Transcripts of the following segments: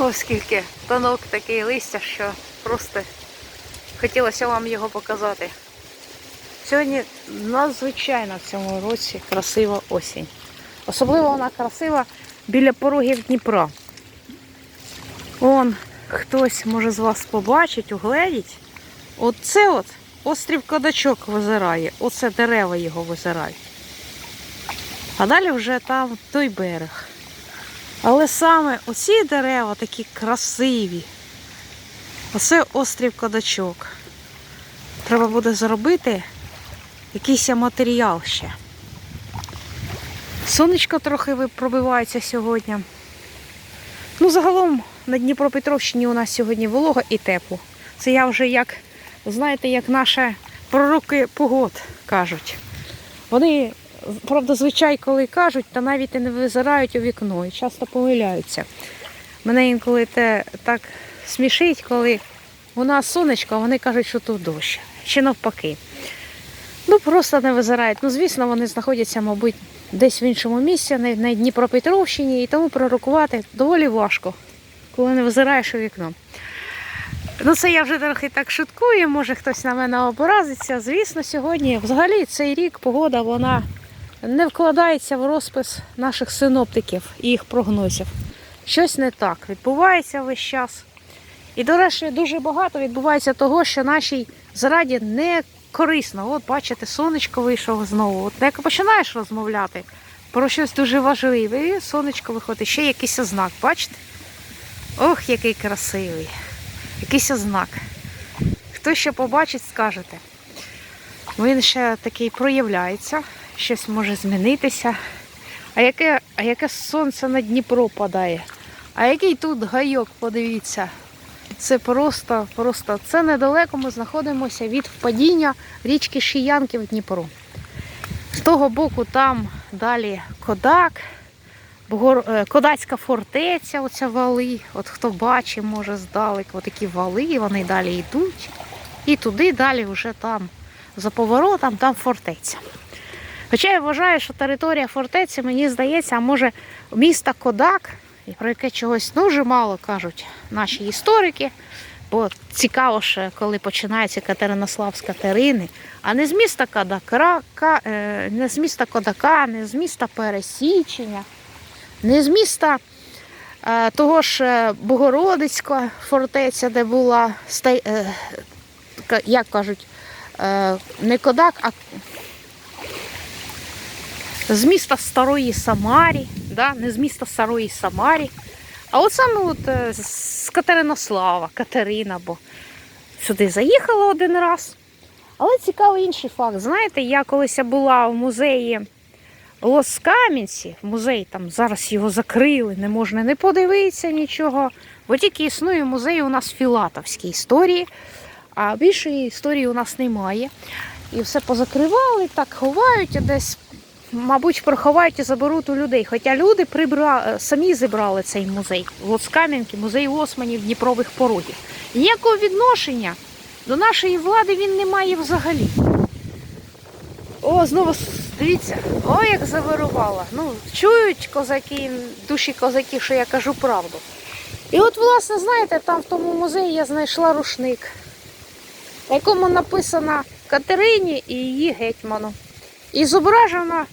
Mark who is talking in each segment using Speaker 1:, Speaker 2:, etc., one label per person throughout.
Speaker 1: Ось скільки тонок такий листя, що просто хотілося вам його показати. Сьогодні надзвичайно в цьому році красива осінь. Особливо вона красива біля порогів Дніпра. Вон хтось може з вас побачить, угледіть. Оце от острів Кодачок визирає. Оце дерева його визирають. А далі вже там той берег. Але саме оці дерева такі красиві. Оце острів Кодачок. Треба буде зробити якийсь матеріал ще. Сонечко трохи пробивається сьогодні. Ну, загалом на Дніпропетровщині у нас сьогодні волога і тепло. Це я вже як, знаєте, як наші пророки погод кажуть. Вони, правда, звичай, коли кажуть, та навіть і не визирають у вікно і часто помиляються. Мене інколи те так смішить, коли у нас сонечко, а вони кажуть, що тут дощ. Чи навпаки. Ну, просто не визирають. Ну, звісно, вони знаходяться, мабуть, десь в іншому місці, на Дніпропетровщині, і тому пророкувати доволі важко, коли не визираєш у вікно. Ну, це я вже трохи так шуткую, може хтось на мене образиться. Звісно, сьогодні, взагалі, цей рік погода вона не вкладається в розпис наших синоптиків і їх прогнозів. Щось не так відбувається весь час. І, до речі, дуже багато відбувається того, що нашій зараді не корисно. От бачите, сонечко вийшло знову. От як починаєш розмовляти про щось дуже важливе, і сонечко виходить, ще якийсь ознак, бачите? Ох, який красивий. Якийсь ознак. Хто ще побачить, скажете. Він ще такий проявляється, щось може змінитися. А яке, а яке сонце на Дніпро падає? А який тут гайок, подивіться. Це просто, просто це недалеко ми знаходимося від впадіння річки Шиянки в Дніпро. З того боку там далі Кодак, е, Кодацька фортеця, оця вали. От хто бачить, може здалеку, такі вали, вони далі йдуть. І туди далі вже там, за поворотом, там фортеця. Хоча я вважаю, що територія фортеці, мені здається, а може міста Кодак, про яке чогось дуже мало кажуть наші історики. Бо цікаво ж, коли починається Катеринослав з Катерини, а не з міста Кадака, е, не з міста Кодака, не з міста Пересічення, не з міста е, того ж е, Богородицька фортеця, де була, як кажуть, не Кодак, а з міста Старої Самарі, да? не з міста Старої Самарі. А от саме от е, з Катеринослава, Катерина, бо сюди заїхала один раз. Але цікавий інший факт. Знаєте, я колись була в музеї Лос-Кам'янці, музей там зараз його закрили, не можна не подивитися нічого. Бо тільки існує музей у нас філатовській історії, а більшої історії у нас немає. І все позакривали, так ховають десь мабуть, приховають і заберуть у людей. Хоча люди прибра... самі зібрали цей музей. Лоцкам'янки, музей османів Дніпрових порогів. Ніякого відношення до нашої влади він не має взагалі. О, знову дивіться, о, як завирувала. Ну, чують козаки, душі козаків, що я кажу правду. І от, власне, знаєте, там в тому музеї я знайшла рушник, на якому написано Катерині і її гетьману. І зображено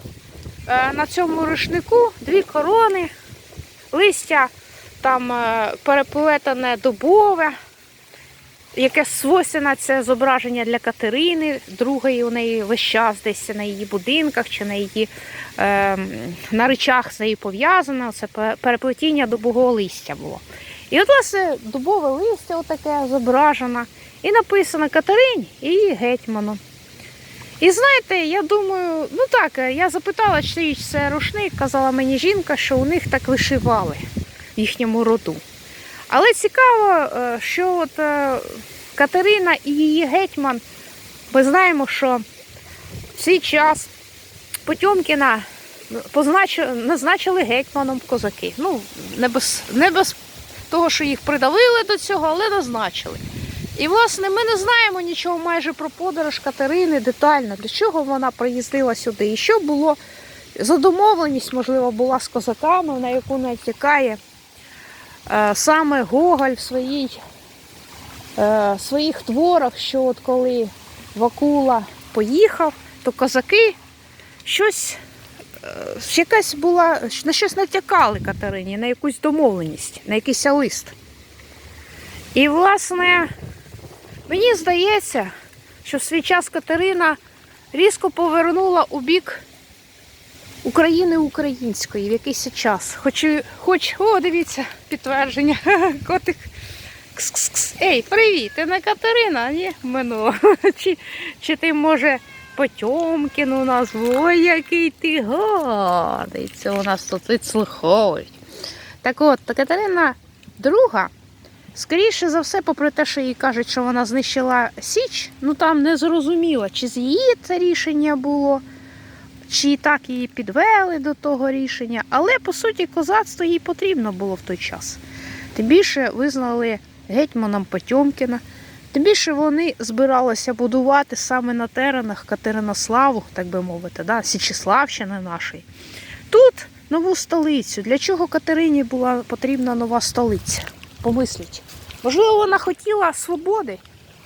Speaker 1: е, на цьому рушнику дві корони, листя там е, переплетене дубове, яке свойственне це зображення для Катерини, другої у неї весь час десь на її будинках чи на її е, на речах з нею пов'язано. Це переплетіння дубового листя було. І от, власне, дубове листя отаке зображено. І написано Катерині і гетьману. І знаєте, я думаю, ну так, я запитала, чи це рушник, казала мені жінка, що у них так вишивали в їхньому роду. Але цікаво, е, що от е, Катерина і її гетьман, ми знаємо, що в свій час Потьомкіна назначили гетьманом козаки. Ну, не без, не без того, що їх придавили до цього, але назначили. І, власне, ми не знаємо нічого майже про подорож Катерини детально, для чого вона приїздила сюди. І що було за домовленість, можливо, була з козаками, на яку натякає е, саме Гоголь в своїй, е, своїх творах, що от коли Вакула поїхав, то козаки щось, е, якась була, на щось натякали Катерині, на якусь домовленість, на якийсь лист. І, власне, мені здається, що в свій час Катерина різко повернула у бік України української в якийсь час. Хоч, хоч о, дивіться, підтвердження. Котик. Кс-кс-кс. Ей, привіт, ти не Катерина, ні? Минуло. Чи, чи ти, може, Потьомкін у нас? Ой, який ти гадий. У нас тут відслуховують. Так от, Катерина друга, скоріше за все, попри те, що їй кажуть, що вона знищила Січ, ну там не зрозуміло, чи з її це рішення було, чи так її підвели до того рішення. Але по суті козацтво їй потрібно було в той час. Тим більше визнали гетьманом Потьомкіна. Тим більше вони збиралися будувати саме на теренах Катеринославу, так би мовити, да, Січеславщини нашої. Тут нову столицю. Для чого Катерині була потрібна нова столиця? Помисліть. Можливо, вона хотіла свободи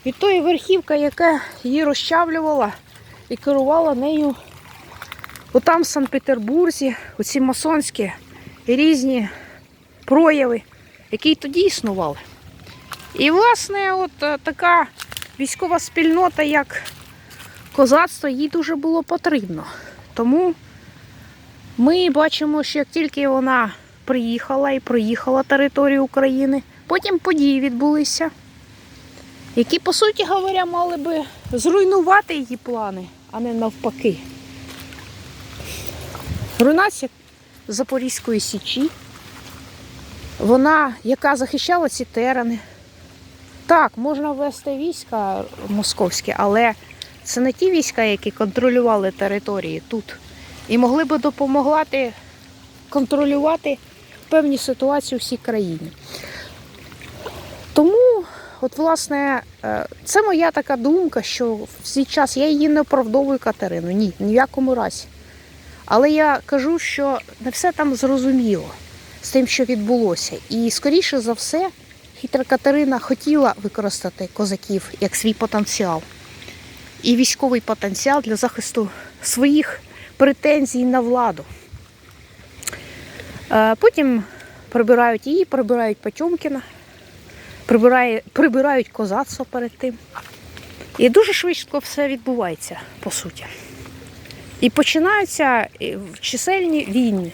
Speaker 1: від тої верхівки, яка її розчавлювала і керувала нею отам в Санкт-Петербурзі, оці масонські і різні прояви, які й тоді існували. І, власне, от е, така військова спільнота, як козацтво, їй дуже було потрібно. Тому ми бачимо, що як тільки вона приїхала і проїхала територію України, потім події відбулися, які, по суті говоря, мали би зруйнувати її плани, а не навпаки. Руйнація Запорізької Січі, вона, яка захищала ці терени. Так, можна ввести війська московські, але це не ті війська, які контролювали території тут. І могли би допомагати контролювати певні ситуації у всій країні. Тому, от, власне, е, це моя така думка, що в цей час я її не оправдовую Катерину. Ні, ні в якому разі. Але я кажу, що не все там зрозуміло з тим, що відбулося. І скоріше за все, хитра Катерина хотіла використати козаків як свій потенціал і військовий потенціал для захисту своїх претензій на владу. Е, Потім прибирають її, прибирають Потьомкіна, прибирає, прибирають козацтво перед тим. І дуже швидко все відбувається, по суті. І починаються е, чисельні війни.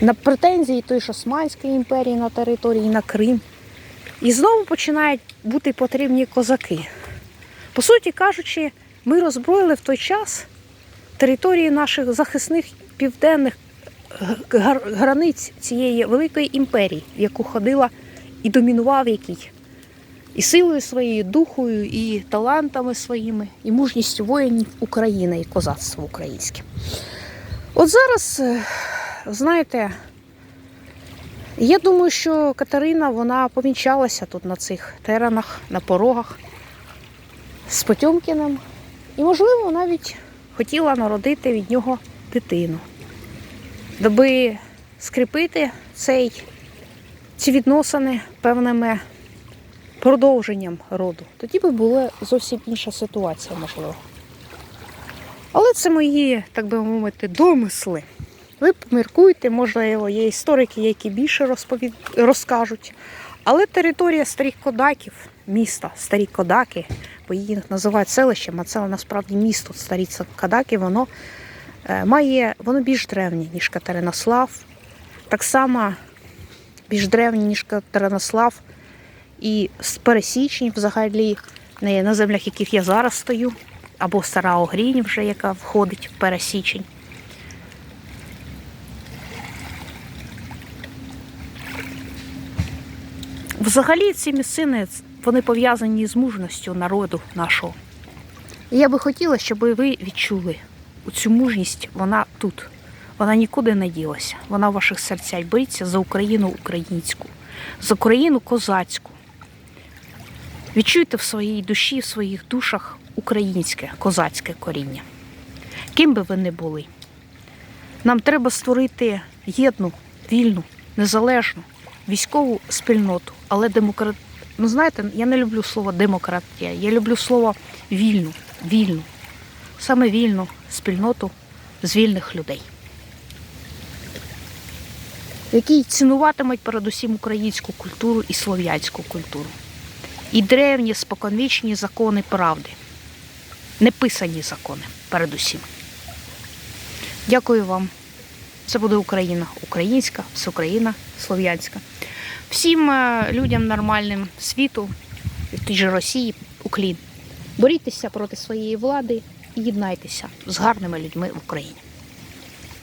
Speaker 1: На претензії тої ж Османської імперії на території на Крим. І знову починають бути потрібні козаки. По суті кажучи, ми роззброїли в той час території наших захисних південних границь цієї великої імперії, в яку ходила і домінував який. І силою своєю, духою, і талантами своїми, і мужністю воїнів України і козацтво українське. От зараз, е, знаєте, я думаю, що Катерина вона помічалася тут на цих теренах, на порогах з Потьомкіним. І, можливо, навіть хотіла народити від нього дитину, доби скріпити цей, ці відносини певними продовженням роду. Тоді би була зовсім інша ситуація, можливо. Але це мої, так би мовити, домисли. Ви поміркуйте, можливо, є історики, які більше розповід... розкажуть. Але територія старих кодаків, міста, старі кодаки, бо її називають селищем, а це насправді місто старі кодаки, воно е, має, воно більш древнє, ніж Катеринослав. Так само більш древнє, ніж Катеринослав. І з пересічень взагалі на землях, яких я зараз стою, або стара Огрінь, вже яка входить в пересічень. Взагалі ці місцини вони пов'язані з мужністю народу нашого. І я би хотіла, щоб ви відчули цю мужність, вона тут. Вона нікуди не ділася. Вона в ваших серцях биться за Україну українську, за Україну козацьку. Відчуйте в своїй душі, в своїх душах українське, козацьке коріння. Ким би ви не були. Нам треба створити єдну, вільну, незалежну військову спільноту, але демократ. Ну знаєте, я не люблю слово демократія, я люблю слово вільну, вільну, саме вільну спільноту з вільних людей, які цінуватимуть передусім українську культуру і слов'янську культуру. І древні споконвічні закони правди, неписані закони передусім. Дякую вам. Це буде Україна, українська, всеукраїна, слов'янська. Всім е, людям нормальним світу, в тій же Росії, уклін. Борітеся проти своєї влади і єднайтеся з гарними людьми в Україні.